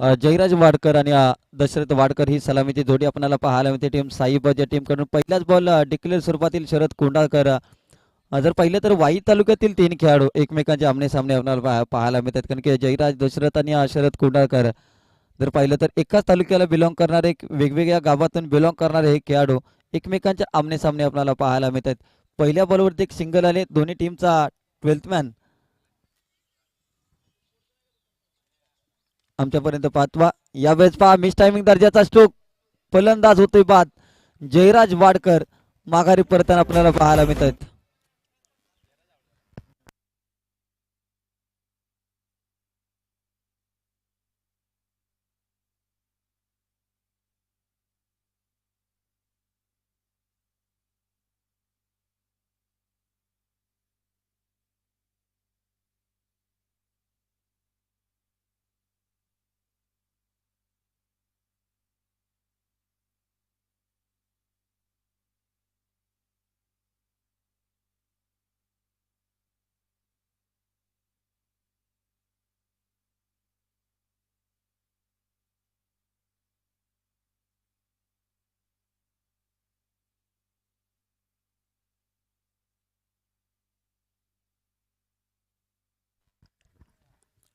जयराज वाडकर आणि दशरथ वाडकर ही सलामीची जोडी आपल्याला पाहायला मिळते. टीम साईबाजा या टीमकडून पहिलाच बॉल डिक्लेअर स्वरूपातील शरद कोंडाळकर जर पाहिलं तर वाई तालुक्यातील तीन खेळाडू एकमेकांचे आमने सामने आपल्याला पाहायला मिळतात. कारण की जयराज दशरथ आणि शरद कोंडाळकर जर पाहिलं तर एकाच तालुक्याला बिलॉंग करणारे वेगवेगळ्या गावातून बिलॉंग करणारे हे खेळाडू एकमेकांच्या आमने सामने आपल्याला पाहायला मिळतात. पहिल्या बॉलवरती एक सिंगल आले. दोन्ही टीमचा ट्वेल्थ आमच्यापर्यंत पाहतवा यावेळेस पहा मिस टायमिंग दर्जाचा स्ट्रोक फलंदाज होतोय बाद. जयराज वाडकर माघारी परताना आपल्याला पाहायला मिळतात.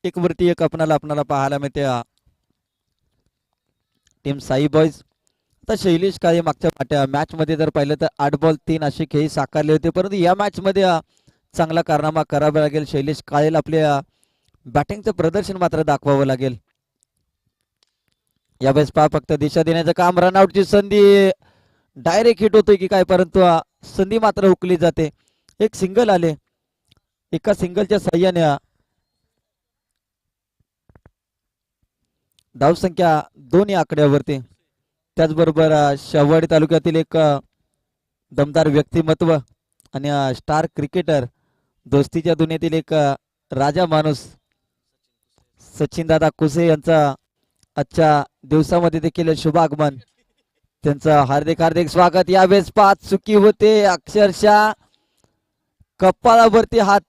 एक वरती एक आपणाला आपणाला पाहायला मिळते. टीम साई बॉयज आता शैलेश काळे मागच्या मॅचमध्ये मॅच मध्ये जर पाहिलं तर आठ बॉल तीन असे खेळी साकारले होते. परंतु या मॅच मध्ये चांगला कारनामा करावा लागेल. शैलेश काळेला आपल्या बॅटिंगचं प्रदर्शन मात्र दाखवावं लागेल. यावेळेस पहा फक्त दिशा देण्याचं काम. रनआउटची संधी डायरेक्ट हिट होतोय की काय? परंतु संधी मात्र हुकली जाते. एक सिंगल आले. एका सिंगलच्या सहाय्याने धावसंख्या दोन या आकड्यावरती. त्याचबरोबर शवाडी तालुक्यातील एक दमदार व्यक्तिमत्व आणि स्टार क्रिकेटर दोस्तीच्या दुनियेतील एक राजा माणूस सचिनदादा कुसे यांचा आजच्या दिवसामध्ये देखील शुभ आगमन. त्यांचं हार्दिक हार्दिक स्वागत. यावेळेस पाच चुकी होते. अक्षरशः कपाळावरती हात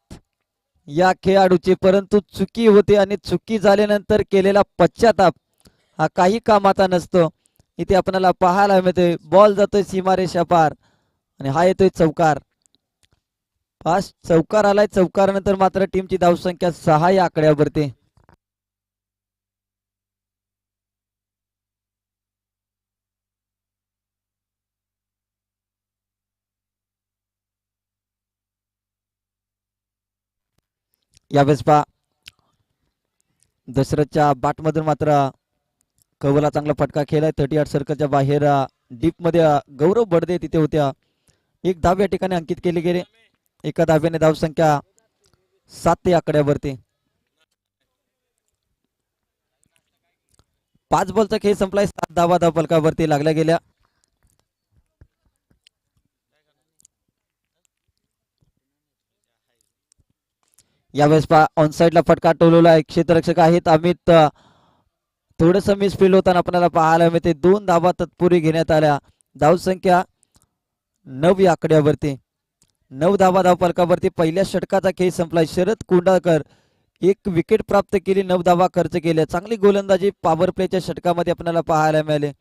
या खेळाडूची परंतु चुकी होते आणि चुकी झाल्यानंतर केलेला पश्चाताप हा काही कामाचा नसतो. इथे आपल्याला पाहायला मिळते बॉल जातोय सीमारेषा पार आणि हा येतोय चौकार. फास्ट चौकार आलाय चौकारानंतर मात्र टीमची धावसंख्या सहा या आकड्यावरती. यावेळेस पहा. दशरथच्या बाटमधून मात्र कवला चांगला फटका खेळलाय. थर्टी आठ सर्कलच्या बाहेर डीपमध्ये गौरव बडदे तिथे होत्या एक धाव या ठिकाणी अंकित केले गेले. एका धाव्याने धावसंख्या सात ते आकड्यावरती. पाच बॉलचा खेळ संपलाय. सात धावा धाव फलकावरती लागल्या गेल्या. यावेळेस पहा ऑनसाईडला फटका टोलवला आहे. क्षेत्ररक्षक आहेत. अमित अ, थोडस मिसफील होताना आपल्याला पाहायला मिळते. दोन धावा तत्पुरी घेण्यात आल्या. धावसंख्या नऊ या आकड्यावरती. नऊ धावा धावपलकावरती पहिल्या षटकाचा खेळ संपलाय शरद कुंडाळकर एक विकेट प्राप्त केली. नऊ धावा खर्च केल्या. चांगली गोलंदाजी पॉवर प्लेच्या षटकामध्ये आपल्याला पाहायला मिळाले.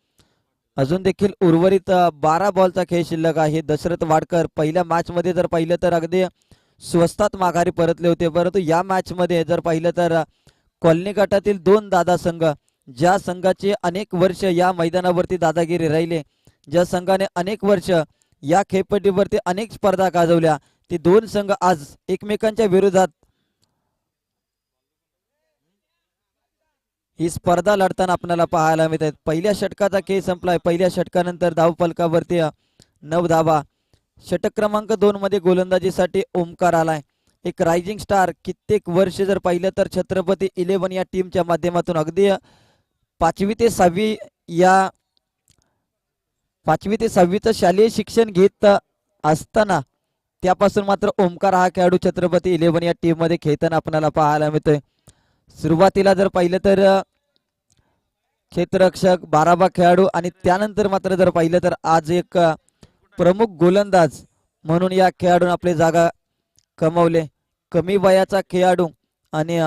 अजून देखील उर्वरित बारा बॉलचा खेळ शिल्लक आहे. दशरथ वाडकर पहिल्या मॅच मध्ये जर पाहिलं तर अगदी स्वस्तात माघारी परतले होते. परंतु या मॅचमध्ये जर पाहिलं तर कॉलनी गटातील दोन दादा संघ ज्या संघाचे अनेक वर्ष या मैदानावरती दादागिरी राहिले ज्या संघाने अनेक वर्ष या खेळपट्टीवरती अनेक स्पर्धा गाजवल्या ते दोन संघ आज एकमेकांच्या विरोधात ही स्पर्धा लढताना आपल्याला पाहायला मिळत आहेत पहिल्या षटकाचा खेळ संपलाय. पहिल्या षटकानंतर धाव फलकावरती नऊ धावा. षटक क्रमांक दोन मध्ये गोलंदाजीसाठी ओमकार आलाय. एक रायझिंग स्टार कित्येक वर्ष जर पाहिलं तर छत्रपती इलेव्हन या टीमच्या माध्यमातून. अगदी पाचवी ते सहावी या पाचवी ते सहावीचं शालेय शिक्षण घेत असताना त्यापासून मात्र ओमकार हा खेळाडू छत्रपती इलेव्हन या टीममध्ये खेळताना आपल्याला पाहायला मिळतोय. सुरुवातीला जर पाहिलं तर क्षेत्ररक्षक बाराबा खेळाडू आणि त्यानंतर मात्र जर पाहिलं तर आज एक प्रमुख गोलंदाज म्हणून या खेळाडून आपली जागा कमवले. कमी वयाचा खेळाडू आणि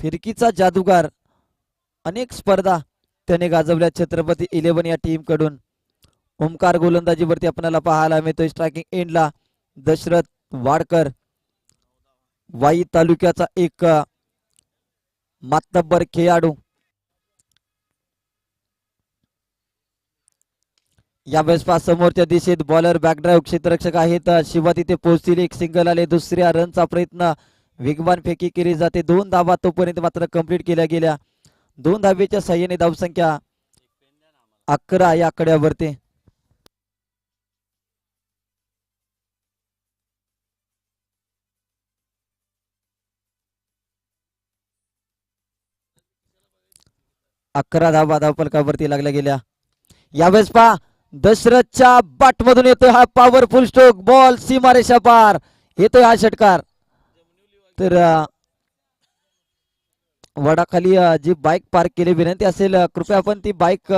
फिरकीचा जादूगार अनेक स्पर्धा त्याने गाजवल्या. छत्रपती इलेव्हन या टीमकडून ओमकार गोलंदाजीवरती आपल्याला पाहायला मिळतोय. स्ट्रायकिंग एंडला दशरथ वाडकर. वाई तालुक्याचा एक मातब्बर खेळाडू यावेळेस पहा समोरच्या दिशेत बॉलर बॅकड्राईव्ह क्षेत्ररक्षक आहेत. शिवा तिथे पोहोचतील. एक सिंगल आले दुसऱ्या रनचा प्रयत्न. वेगवान फेकी केली जाते. दोन धावा तोपर्यंत मात्र कंप्लीट केल्या गेल्या. दोन धावेच्या सहाय्याने धावसंख्या अकरा या आकड्यावरती. अकरा धावा धावपलकावरती लागल्या गेल्या. यावेळेस पहा. दशरथच्या बाट मधून येतोय हा पॉवरफुल स्ट्रोक बॉल सीमारेषा पार. येतोय हा षटकार. तर वडाखाली जी बाईक पार्क केली विनंती असेल कृपया आपण ती बाईक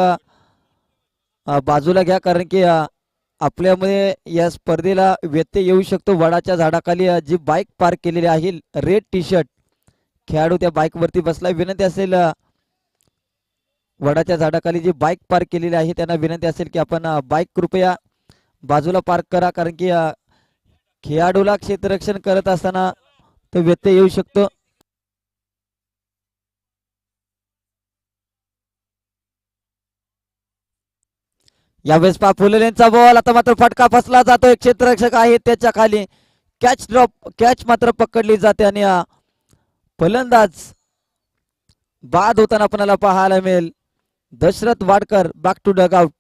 बाजूला घ्या. कारण की आपल्यामुळे या स्पर्धेला व्यत्यय येऊ शकतो. वडाच्या झाडाखाली जी बाईक पार्क केलेली आहे रेड टी शर्ट खेळाडू त्या बाईक वरती बसला विनंती असेल वडाच्या झाडाखाली जी बाईक पार्क केलेली आहे त्यांना विनंती असेल की आपण बाईक कृपया बाजूला पार्क करा. कारण की खेळाडूला क्षेत्ररक्षण करत असताना तो व्यत्यय येऊ शकतो. यावेळेस पा फुलेलेंचा बॉल आता मात्र फटका फसला जातोय. क्षेत्ररक्षक आहे त्याच्याखाली. कॅच ड्रॉप कॅच मात्र पकडली जाते आणि फलंदाज बाद होताना आपल्याला पाहायला मिळेल. Dashrath Wadkar back to dugout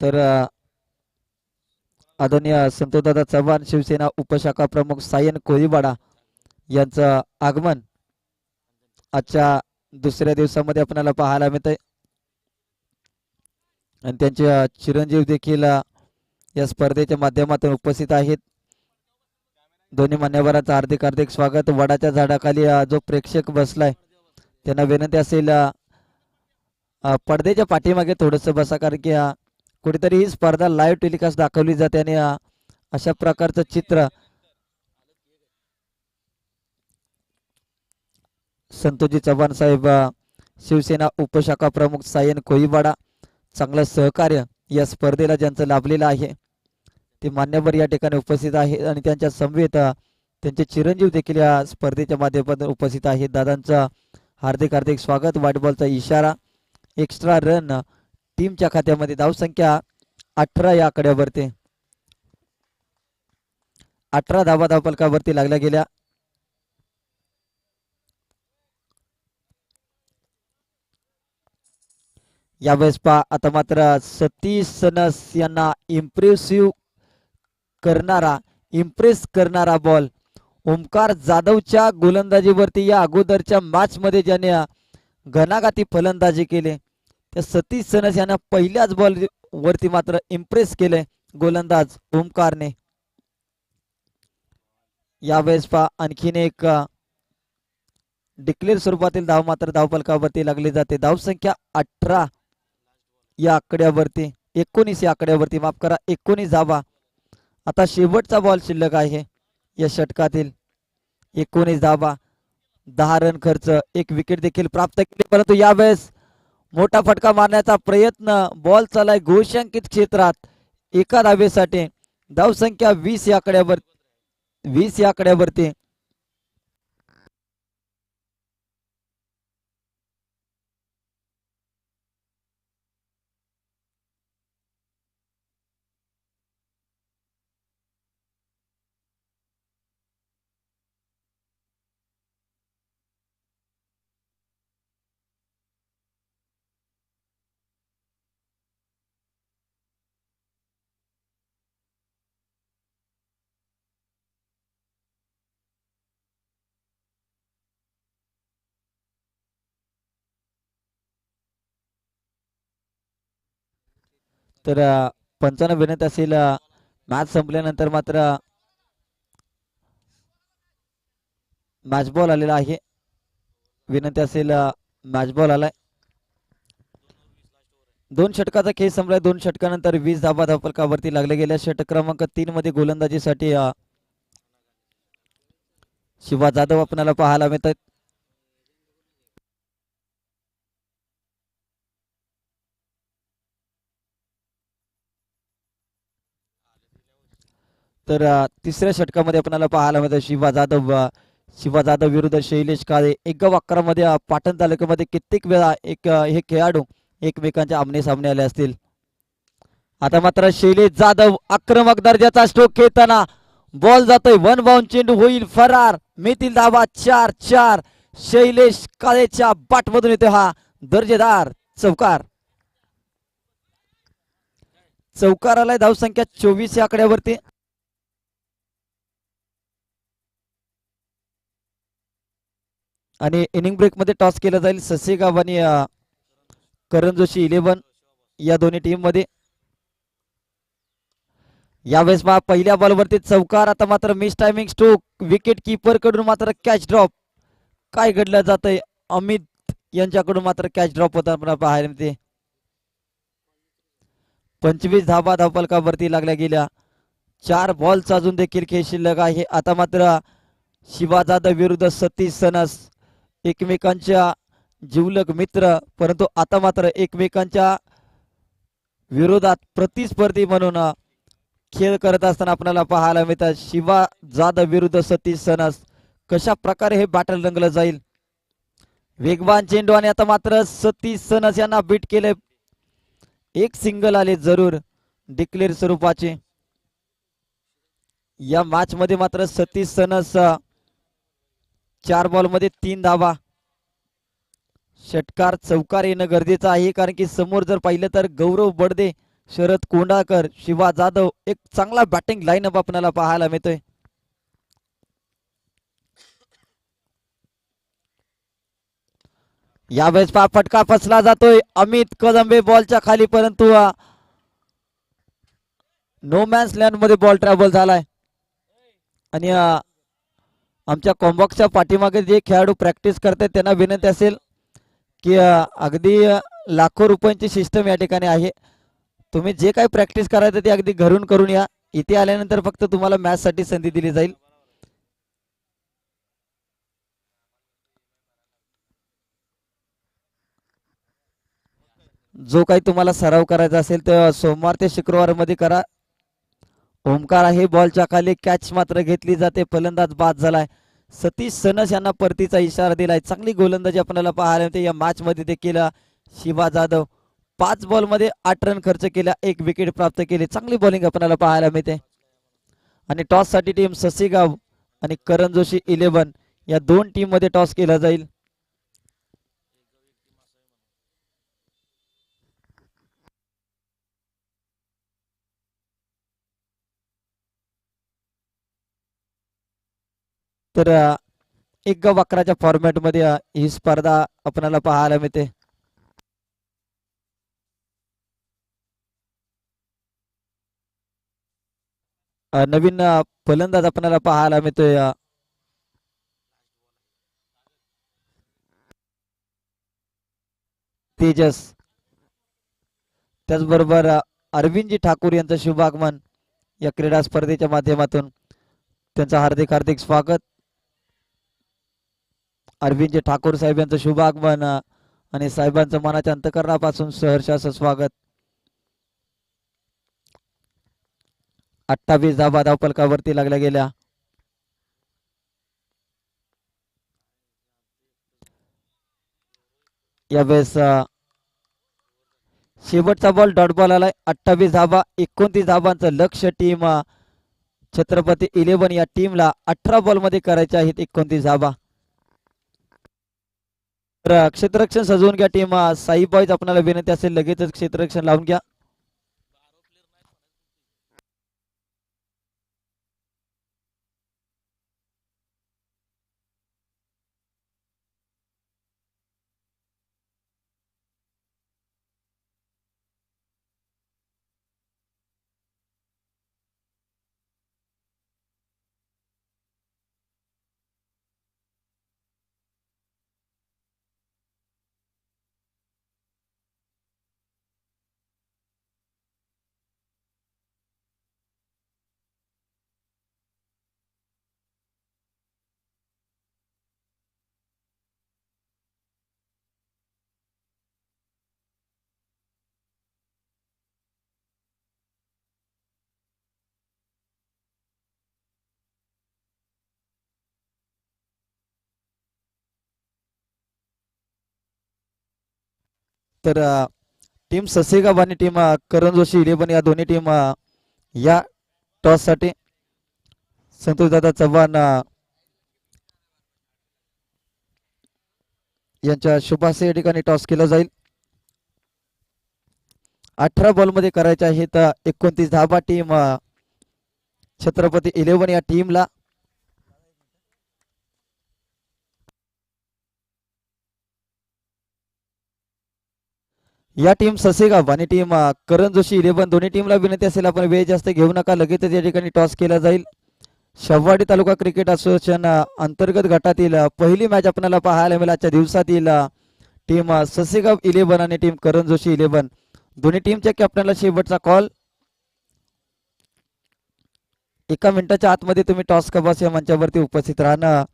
तर आदरणीय संतोषदादा चव्हाण शिवसेना उपशाखा प्रमुख सायन कोळीवाडा यांचं आगमन आजच्या दुसऱ्या दिवसामध्ये आपल्याला पाहायला मिळतंय. आणि त्यांचे चिरंजीव देखील या स्पर्धेच्या माध्यमातून उपस्थित आहेत. दोन्ही मान्यवरांचं हार्दिक हार्दिक स्वागत. वडाच्या झाडाखाली जो प्रेक्षक बसलाय त्यांना विनंती असेल पडद्याच्या पाठीमागे थोडस बसा कारण की कुठेतरी ही स्पर्धा लाईव्ह टेलिकास्ट दाखवली जाते आणि अशा प्रकारचं चित्र संतोजी चव्हाण साहेब शिवसेना उपशाखा प्रमुख सायन कोईवाडा चांगलं सहकार्य या स्पर्धेला ज्यांचं लाभलेलं आहे ते मान्यवर या ठिकाणी उपस्थित आहेत आणि त्यांच्या समवेत त्यांचे चिरंजीव देखील या स्पर्धेच्या माध्यमातून उपस्थित आहेत. दादांचं हार्दिक हार्दिक स्वागत. वाटबॉलचा इशारा एक्स्ट्रा रन टीमच्या खात्यामध्ये धावसंख्या अठरा या आकड्यावरती. अठरा धावा धावपलकावरती लागल्या गेल्या. यावेळेस पहा आता मात्र सतीश सनस यांना इम्प्रेसिव्ह करणारा इम्प्रेस करणारा बॉल ओमकार जाधवच्या गोलंदाजीवरती या अगोदरच्या मॅचमध्ये ज्याने घणाघाती फलंदाजी केले त्या सतीश सनस यांना पहिल्याच बॉल वरती मात्र इम्प्रेस केले गोलंदाज ओमकारने. यावेळेस पहा आणखीन एक डिक्लेअर स्वरूपातील धाव मात्र धावपलकावरती लागली जाते. धावसंख्या अठरा या आकड्यावरती एकोणीस या आकड्यावरती माफ करा एकोणीस धावा आता शेवटचा बॉल शिल्लक आहे या षटकातील. एकोणीस धावा दहा रन खर्च एक विकेट देखील प्राप्त केली परंतु यावेळेस मोठा फटका मारण्याचा प्रयत्न बॉल चालाय घोषांकित क्षेत्रात. एका धावेसाठी धावसंख्या वीस या आकड्यावर वीस या आकड्यावरती तर पंचावन्न विनंत असेल मॅच संपल्यानंतर मात्र मॅच बॉल आलेला आहे. विनंती असेल मॅच बॉल आलाय. दोन षटकाचा खेळ संपलाय. दोन षटकानंतर वीस धाबा धापलकावरती लागले गेल्या. षटक क्रमांक तीन मध्ये गोलंदाजीसाठी शिवा जाधव आपल्याला पाहायला मिळतात तर तिसऱ्या षटकामध्ये आपल्याला पाहायला मिळतं शिवा जाधव शिवा जाधव विरुद्ध शैलेश काळे. एक अकरामध्ये पाटण तालुक्यामध्ये कित्येक वेळा एक हे खेळाडू एकमेकांच्या आमने सामने आले असतील. आता मात्र शैलेश जाधव आक्रमक दर्जाचा स्ट्रोक खेळताना बॉल जातोय. वन बाउन चेंडू होईल फरार. मितील धावा चार चार. शैलेश काळेच्या बाटमधून येतो हा दर्जेदार चौकार. चौकार आलाय धावसंख्या चोवीस या आकड्यावरती आणि इनिंग ब्रेकमध्ये टॉस केला जाईल. ससेगाव आणि करण जोशी इलेव्हन या दोन्ही टीममध्ये. यावेळेस मा पहिल्या बॉलवरती चौकार आता मात्र मिस टायमिंग स्ट्रोक. विकेट किपरकडून मात्र कॅच ड्रॉप. काय घडलं जातंय? अमित यांच्याकडून मात्र कॅच ड्रॉप होता आपल्याला पाहायला मिळते. पंचवीस धाबा धावपलकावरती लागल्या गेल्या. चार बॉल्स अजून देखील खेळ शिल्लक आहे. आता मात्र शिवा जाधव विरुद्ध सतीश सनस. एकमेकांच्या जिवलग मित्र परंतु आता मात्र एकमेकांच्या विरोधात प्रतिस्पर्धी म्हणून खेळ करत असताना आपल्याला पाहायला मिळतात. शिवा जाधव विरुद्ध सतीश सनस कशा प्रकारे हे बॅटल रंगलं जाईल? वेगवान चेंडू आणि आता मात्र सतीश सनस यांना बीट केले. एक सिंगल आले जरूर डिक्लेअर स्वरूपाचे. या मॅच मध्ये मात्र सतीश सनस चार बॉलमध्ये तीन धावा. षटकार चौकार येणं गरजेचं आहे कारण की समोर जर पाहिलं तर गौरव बडदे शरद कोंडाकर शिवा जाधव एक चांगला बॅटिंग लाईनअप आपल्याला पाहायला मिळतोय. यावेळेस पा फटका फसला जातोय. अमित कदंबे बॉलच्या खाली परंतु नो मॅन्स लँडमध्ये बॉल ट्रॅव्हल झालाय. आणि आमच्या कॉम्बॉक्सच्या पाठीमागे जे खेळाडू प्रॅक्टिस करतात त्यांना विनंती असेल की अगदी लाखो रुपयांची सिस्टम या ठिकाणी आहे. तुम्ही जे काही प्रॅक्टिस करायचं ते अगदी घरून करून या. इथे आल्यानंतर फक्त तुम्हाला मॅच साठी संधी दिली जाईल. जो काही तुम्हाला सराव करायचा असेल तर सोमवार ते शुक्रवारमध्ये करा. ओमकार आहे बॉलच्या खाली. कॅच मात्र घेतली जाते. फलंदाज बाद झालाय. सतीश सनस यांना परतीचा इशारा दिलाय. चांगली गोलंदाजी आपल्याला पाहायला मिळते. या मॅच मध्ये देखील शिवा जाधव पाच बॉलमध्ये आठ रन खर्च केला एक विकेट प्राप्त केली. चांगली बॉलिंग आपल्याला पाहायला मिळते. आणि टॉससाठी टीम ससीगाव आणि करण जोशी इलेव्हन या दोन टीममध्ये टॉस केला जाईल. तर अ, एक वक्राच्या फॉर्मॅटमध्ये ही स्पर्धा आपल्याला पाहायला मिळते. नवीन फलंदाज आपल्याला पाहायला मिळतोय तेजस. त्याचबरोबर अरविंदजी ठाकूर यांचं शुभागमन या क्रीडा स्पर्धेच्या माध्यमातून. त्यांचं हार्दिक हार्दिक स्वागत. अरविंदजी ठाकूर साहेब यांचं शुभागमन आणि साहेबांचं मनाच्या अंतकरणापासून सहर्षाचं स्वागत. अठ्ठावीस धाबा धावपलकावरती लागल्या गेल्या. यावेळेस शेवटचा बॉल डॉट बॉल आलाय. अठ्ठावीस धाबा एकोणतीस धाबांचं लक्ष टीम छत्रपती इलेव्हन या टीमला अठरा बॉलमध्ये करायचे आहेत एकोणतीस धाबा. तर क्षेत्ररक्षण सजवून घ्या टीम साई आपल्याला विनंती असेल लगेचच क्षेत्ररक्षण लावून घ्या. तर टीम ससेगाव आणि टीम करण जोशी इलेव्हन या दोन्ही टीम या टॉससाठी संतोषदादा चव्हाण यांच्या शुभासे या ठिकाणी टॉस केला जाईल. अठरा बॉलमध्ये करायचे आहेत एकोणतीस धाबा टीम छत्रपती इलेव्हन या टीमला या टीम ससेगाव आणि टीम करण जोशी इलेव्हन दोन्ही टीमला विनंती असेल आपण वेळ जास्त घेऊ नका लगेचच या ठिकाणी टॉस केला जाईल. शव्वाडी तालुका क्रिकेट असोसिएशन अंतर्गत गटातील पहिली मॅच आपल्याला पाहायला मिळेल आजच्या दिवसातील टीम ससेगाव इलेव्हन आणि टीम करण जोशी इलेव्हन दोन्ही टीमच्या कॅप्टनला शेवटचा कॉल एका मिनिटाच्या आतमध्ये तुम्ही टॉस कबास या मंचावरती उपस्थित राहणं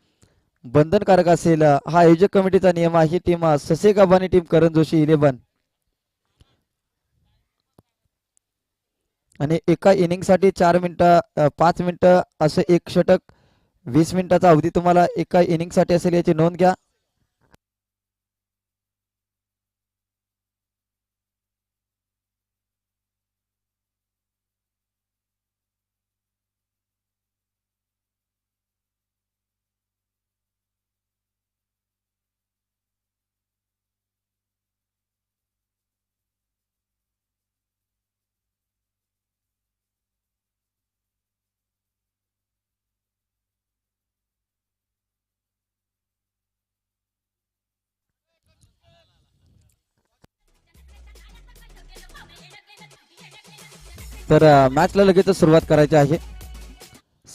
बंधनकारक असेल. हा आयोजक कमिटीचा नियम आहे ही टीम ससेगाव आणि टीम करण जोशी इलेव्हन आणि एका इनिंगसाठी चार मिनटं पाच मिनटं असं एक षटक वीस मिनिटाचा अवधी तुम्हाला एका इनिंगसाठी असेल याची नोंद घ्या. तर मॅचला लगेच सुरुवात करायची आहे.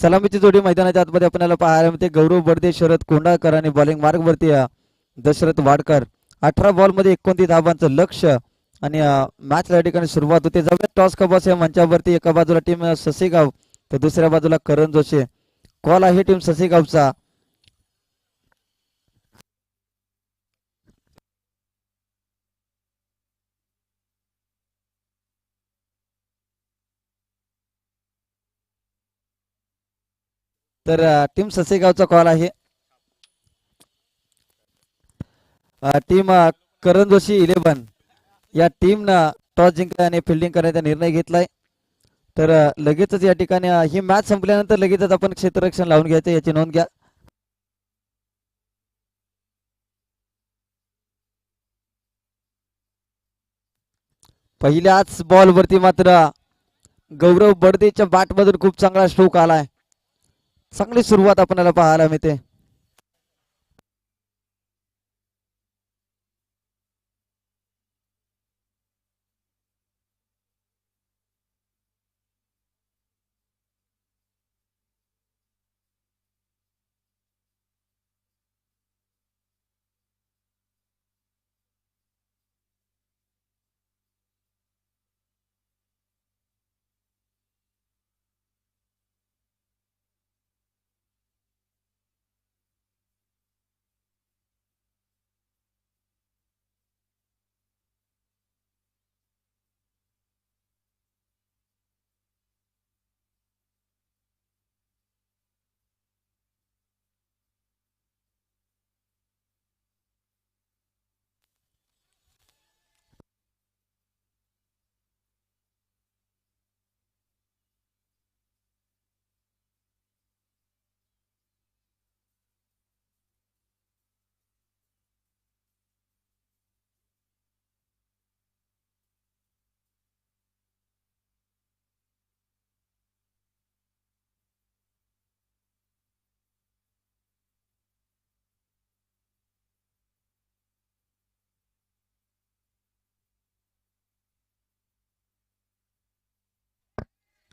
सलामीची जोडी मैदानाच्या आतमध्ये आपल्याला पाहायला मिळते. गौरव बडदे शरद कोंडाळकर आणि बॉलिंग मार्गवरती दशरथ वाडकर. अठरा बॉलमध्ये एकोणतीस धावांचं लक्ष आणि मॅचला या ठिकाणी सुरुवात होते. जाऊया. टॉस कबास या मंचावरती. एका बाजूला टीम ससेगाव तर दुसऱ्या बाजूला करण जोशी. कॉल आहे टीम ससेगावचा. तर टीम ससेगावचा कॉल आहे. टीम करण जोशी इलेव्हन या टीमनं टॉस जिंकला आणि फिल्डिंग करण्याचा निर्णय घेतलाय. तर लगेचच या ठिकाणी ही मॅच संपल्यानंतर लगेचच आपण क्षेत्ररक्षण लावून घ्यायचं याची नोंद घ्या. पहिल्याच बॉल वरती मात्र गौरव बडदेच्या बॅटमधून खूप चांगला स्ट्रोक आलाय. चांगली सुरुवात आपल्याला पाहायला मिळते.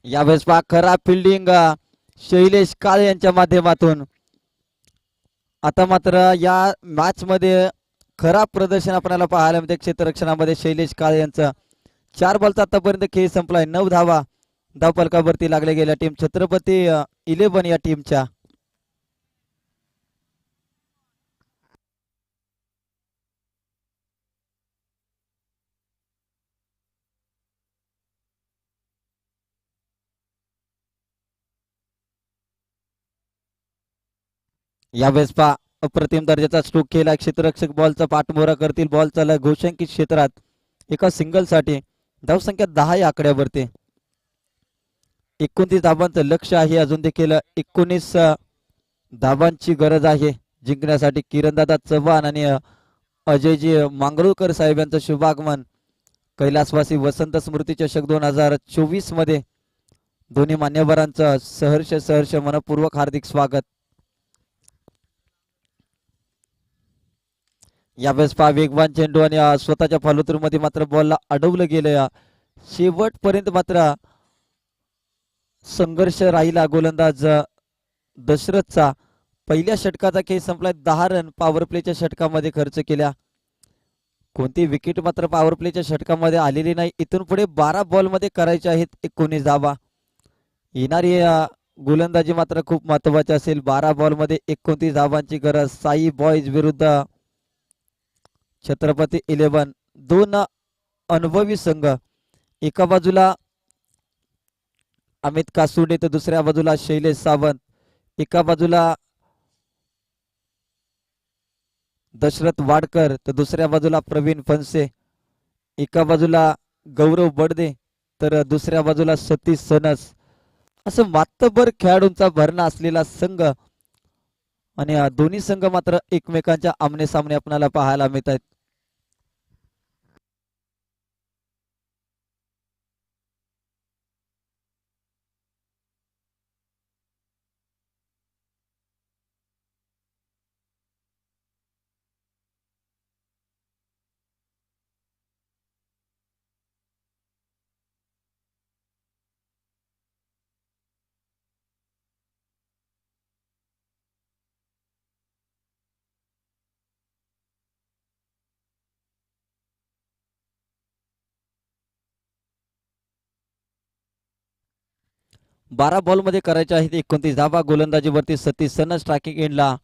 यावेळेस पहा खराब फिल्डिंग शैलेश काळे यांच्या माध्यमातून. आता मात्र या मॅच मध्ये खराब प्रदर्शन आपल्याला पाहायला मिळते क्षेत्ररक्षणामध्ये शैलेश काळे यांचं. चार बॉलचा आतापर्यंत खेळ संपलाय. नऊ धावा धावपलकावरती लागल्या गेल्या टीम छत्रपती इलेव्हन या टीमच्या या वेस्पा अप्रतिम दर्जाचा स्ट्रोक केला. क्षेत्ररक्षक बॉलचा पाठमोरा करतील. बॉल चालला घोषांकित क्षेत्रात एका सिंगलसाठी धावसंख्या दहा या आकड्यावरती. एकोणतीस धाबांचं लक्ष आहे. अजून देखील एकोणीस धाबांची गरज आहे. जिंकण्यासाठी किरणदादा चव्हाण आणि अजयजी मांगरुळकर साहेब यांचं शुभागमन. कैलासवासी वसंत स्मृती चषक दोन हजार चोवीसमध्ये दोन्ही मान्यवरांचं सहर्ष सहर्ष मनपूर्वक हार्दिक स्वागत. यावेळेस पहा वेगवान चेंडू आणि स्वतःच्या फॉलोथ्रू मात्र बॉलला अडवलं गेलं शेवटपर्यंत मात्र संघर्ष राहिला गोलंदाज दशरथचा. पहिल्या षटकाचा खेळ संपला दहा रन पॉवर प्लेच्या षटकामध्ये खर्च केल्या कोणती विकेट मात्र पॉवर प्लेच्या षटकामध्ये आलेली नाही. इथून पुढे बारा बॉलमध्ये करायचे आहेत एकोणीस धावा. येणारी गोलंदाजी मात्र खूप महत्वाची असेल. बारा बॉलमध्ये एकोणतीस धावांची गरज. साई बॉईज विरुद्ध छत्रपती इलेव्हन दोन अनुभवी संघ. एका बाजूला अमित कासुडे तर दुसऱ्या बाजूला शैलेश सावंत. एका बाजूला दशरथ वाडकर तर दुसऱ्या बाजूला प्रवीण फनसे एका बाजूला गौरव बडदे तर दुसऱ्या बाजूला सतीश सनस. असं मातभर खेळाडूंचा भरणा असलेला संघ आणि दोन्ही संघ मात्र एकमेकांच्या आमने सामने आपल्याला पाहायला मिळत आहेत बारा बॉलमध्ये करायचे आहेत एकोणतीस. धाबा गोलंदाजीवरती सतीस सन स्ट्रायकिंग एंडला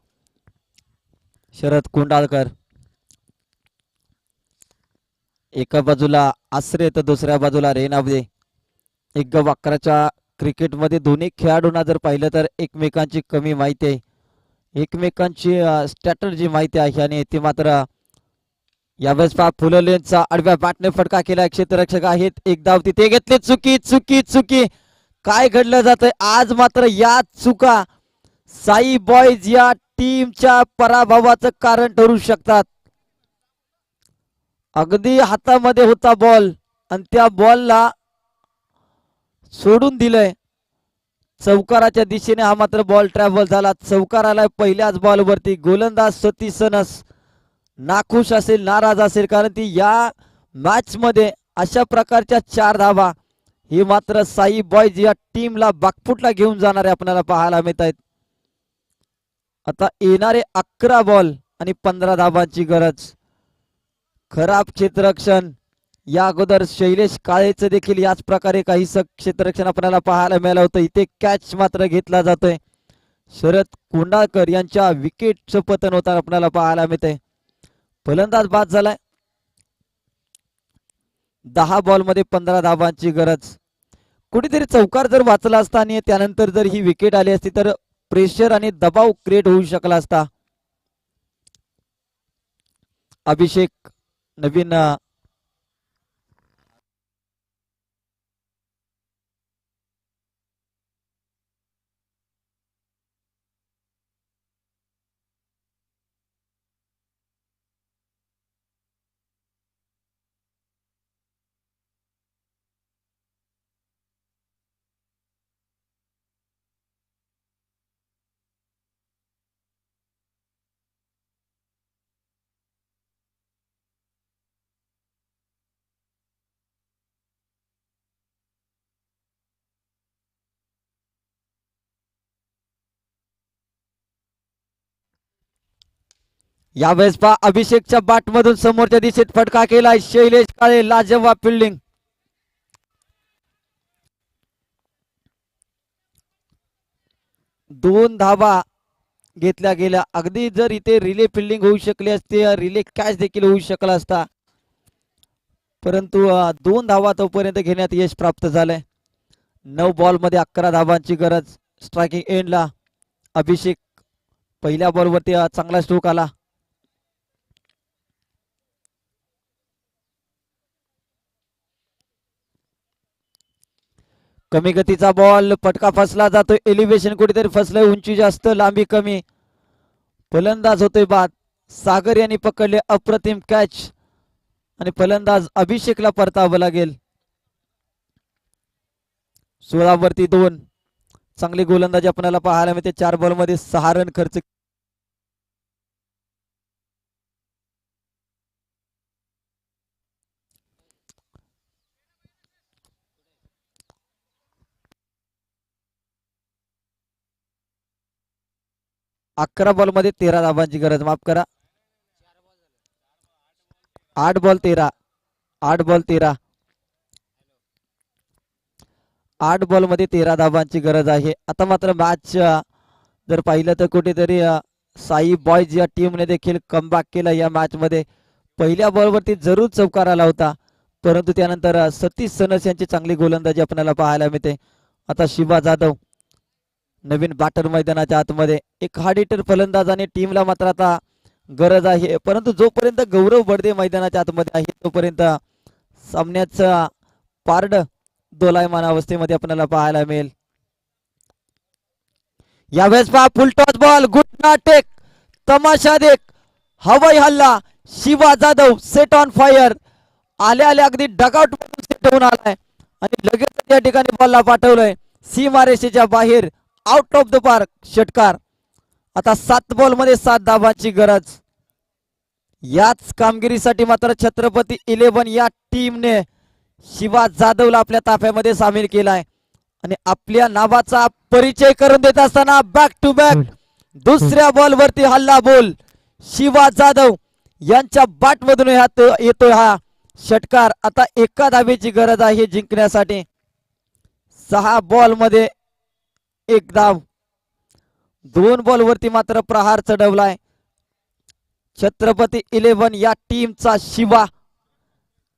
शरद कुंडाळकर. एका बाजूला आश्रय तर दुसऱ्या बाजूला रेनावदे एक गव अकराच्या क्रिकेटमध्ये दोन्ही खेळाडूंना जर पाहिलं तर एकमेकांची कमी माहिती आहे. एकमेकांची स्ट्रॅटर्जी माहिती आहे आणि ती मात्र यावेळेस पा फुललेंचा आडव्या बाटने फटका केला. क्षेत्ररक्षक आहेत. एक धाव तिथे घेतले. चुकी चुकी चुकी. काय घडलं जातंय? आज मात्र या चुका साई बॉयज या टीमच्या पराभवाचं कारण ठरू शकतात. अगदी हातामध्ये होता बॉल आणि त्या बॉलला सोडून दिलंय. चौकाराच्या दिशेने हा मात्र बॉल ट्रॅव्हल झाला. चौकाराला पहिल्याच बॉलवरती गोलंदाज सतीश सनस नाखुश असेल नाराज असेल कारण ती या मॅच मध्ये अशा प्रकारच्या चार धावा ही मात्र साई बॉयज या टीमला बागफुटला घेऊन जाणारे आपल्याला पाहायला मिळत आहेत आता येणारे अकरा बॉल आणि पंधरा धाबांची गरज. खराब क्षेत्ररक्षण. या अगोदर शैलेश काळेचं देखील याच प्रकारे काही क्षेत्ररक्षण आपल्याला पाहायला मिळालं होतं. इथे कॅच मात्र घेतला जातोय. शरद कोंडाळकर यांच्या विकेटचं पतन होताना आपल्याला पाहायला मिळतंय. फलंदाज बाद झालाय. दहा बॉलमध्ये पंधरा धावांची गरज. कुठेतरी चौकार जर वाचला असता आणि त्यानंतर जर ही विकेट आली असती तर प्रेशर आणि दबाव क्रिएट होऊ शकला असता. अभिषेक नवीन यावेळेस पा अभिषेकच्या बाट मधून समोरच्या दिशेत फटका केलाय. शैलेश काळे लाजवा फिल्डिंग दोन धावा घेतल्या गेल्या. अगदी जर इथे रिले फिल्डिंग होऊ शकली असते रिले कॅच देखील होऊ शकला असता. परंतु दोन धावा तोपर्यंत घेण्यात यश प्राप्त झालंय. नऊ बॉलमध्ये अकरा धावांची गरज. स्ट्रायकिंग एंडला अभिषेक पहिल्या बॉलवरती अ, चांगला स्ट्रोक आला. कमी गतीचा बॉल पटका फसला जातोय. एलिव्हेशन कुठेतरी फसलंय. उंची जास्त लांबी कमी. फलंदाज होतोय बाद. सागर यांनी पकडले अप्रतिम कॅच आणि फलंदाज अभिषेकला परतावं लागेल. सोळावरती दोन. चांगली गोलंदाजी आपल्याला पाहायला मिळते. चार बॉलमध्ये सहा रन खर्च अकरा बॉलमध्ये तेरा धाबांची गरज माफ करा. आठ बॉल तेरा आठ बॉल तेरा. आठ बॉलमध्ये तेरा धाबांची गरज आहे. आता मात्र मॅच जर पाहिलं तर कुठेतरी साई बॉयज या टीमने देखील कमबॅक केला या मॅच मध्ये. पहिल्या बॉलवरती जरूर चौकार आला होता. परंतु त्यानंतर सतीश सनस यांची चांगली गोलंदाजी आपल्याला पाहायला मिळते. आता शिवा जाधव नवीन बॅटर मैदानाच्या आतमध्ये. एक हार्ड हिटर फलंदाज आणि टीमला मात्र आता गरज आहे. परंतु जोपर्यंत गौरव बडदे मैदानाच्या आतमध्ये आहे तोपर्यंत सामन्याचा पारड दोलायमान अवस्थेमध्ये आपल्याला पाहायला मिळेल. यावेळेस पहा फुल टॉस बॉल गुड नाटेक तमाशा देख. हवाई हल्ला Shiva Jadhav set on fire आल्या आल्या अगदी डगआउट सेट होऊन आलाय. आणि लगेच या ठिकाणी बॉलला पाठवलंय. सीमारेषेच्या बाहेर आउट ऑफ द पार्क षटकार. आता सात बॉलमध्ये सात धाबांची गरज. याच कामगिरीसाठी मात्र छत्रपती इलेव्हन या टीमने शिवा जाधवला आपल्या ताफ्यामध्ये सामील केलाय. आणि आपल्या नावाचा परिचय करून देत असताना बॅक टू बॅक दुसऱ्या बॉल वरती हल्ला बोल. शिवा जाधव यांच्या बाट मधून येतोय हा षटकार. आता एका धावेची गरज आहे जिंकण्यासाठी. सहा बॉलमध्ये एक धाव दोन बॉल वरती मात्र प्रहार चढवलाय. छत्रपती इलेव्हन या टीमचा शिवा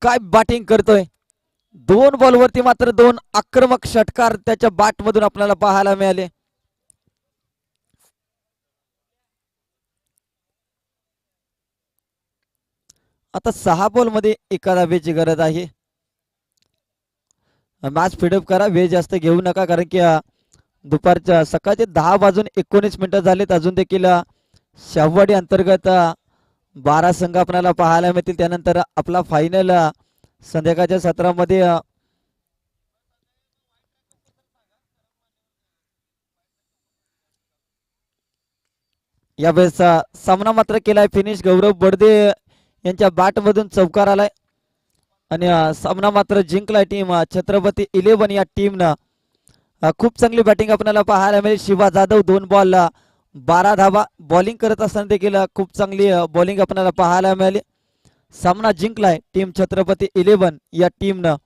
काय बॅटिंग करतोय? दोन बॉल वरती मात्र दोन आक्रमक षटकार त्याच्या बॅट मधून आपल्याला पाहायला मिळाले. आता सहा बॉलमध्ये एका धावेची गरज आहे. मॅच फिडअप करा वेळ जास्त घेऊ नका कारण की दुपारच्या सकाळचे दहा वाजून एकोणीस मिनिटं झालेत. अजून देखील अं, शाहवाडी अंतर्गत बारा संघ आपल्याला पाहायला मिळतील. त्यानंतर आपला फायनल संध्याकाळच्या सत्रामध्ये अं, यावेळेस सामना मात्र केलाय फिनिश. गौरव बडदे यांच्या बॅटमधून चौकार आलाय. आणि सामना मात्र जिंकलाय टीम. छत्रपती इलेव्हन या टीमनं. खूप चांगली बॅटिंग आपल्याला पाहायला मिळेल. शिवा जाधव दोन बॉल बारा धावा. बॉलिंग करत असताना देखील खूप चांगली बॉलिंग आपल्याला पाहायला मिळाली. सामना जिंकलाय टीम छत्रपती इलेव्हन या टीमनं